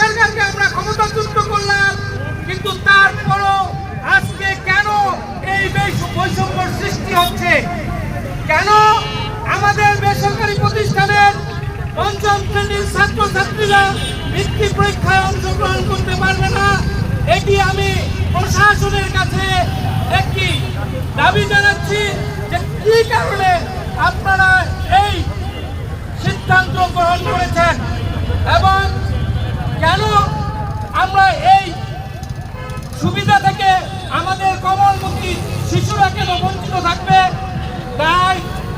সরকারকে আমরা ক্ষমতাচ্যুত করলাম, কিন্তু তারপরও আজকে কেন এই বৈষম্য সৃষ্টি হচ্ছে? কেন আমাদের বেসরকারি প্রতিষ্ঠানের পঞ্চম শ্রেণির ছাত্রছাত্রীরা বৃত্তি পরীক্ষায় অংশগ্রহণ করতে পারবে না? এটি আমি প্রশাসনের কাছে একটি দাবি জানাচ্ছি যে কি কারণে আপনারা এই সিদ্ধান্ত গ্রহণ করেছেন? এবং কেন আমরা এই সুবিধা থেকে আমাদের কমলমুখী শিশুরা কেন বঞ্চিত থাকবে? তাই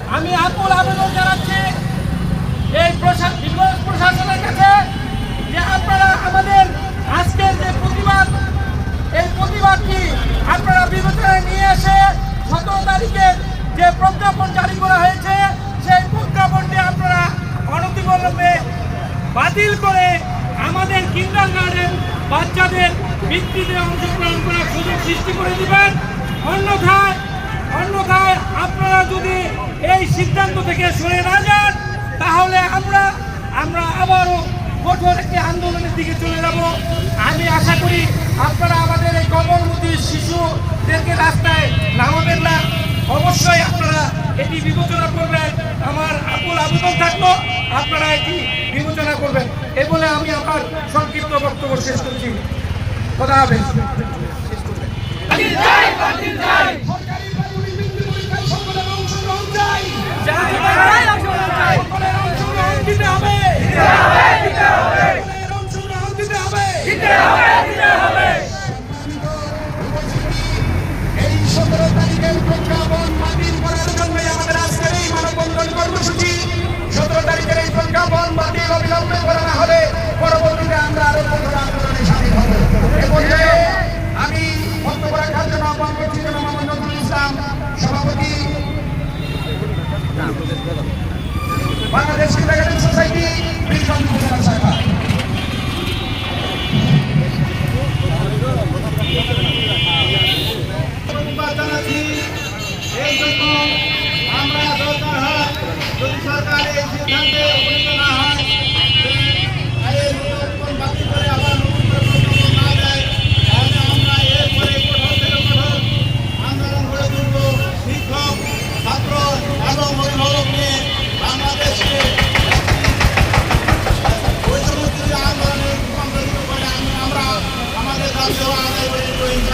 আমি আকুল আবেদন জানাচ্ছি এই প্রশা- প্রশাসনের কাছে যে আপনারা আমাদের আজকের যে প্রতিবাদ, এই প্রতিবাদটি আপনারা বিবেচনায় নিয়ে এসে সতেরো তারিখে যে প্রজ্ঞাপন জারি করা হয়েছে, সেই প্রজ্ঞাপনটি আপনারা অনতিবিলম্বে বাতিল করে আমাদের কিন্ডার গার্ডেন বাচ্চাদের বৃত্তিতে অংশগ্রহণ করার সুযোগ সৃষ্টি করে দিবেন। অন্যথায় অন্যথায় আপনারা যদি এই সিদ্ধান্ত থেকে সরে না যান, তাহলে আমরা আমরা আবারও কঠোর একটি আন্দোলনের দিকে চলে যাব। আমি আশা করি আপনারা আমাদের এই কমলমতি শিশুদেরকে রাস্তায় নামাবেন না। অবশ্যই আপনারা এটি বিবেচনা করবেন। আমার আকুল আবেদন থাকল, আপনারা এটি বিবেচনা করবেন। এ বলে আমি বক্তব্য শেষ করছি। কথা হবে। শেষ প্রাথমিক বাংলাদেশ কিন্ডারগার্টেন সোসাইটি বীরগঞ্জ উপজেলা শাখা। আমরা দরকার হয় যদি সরকার এই সিদ্ধান্তে উপনীত না হয়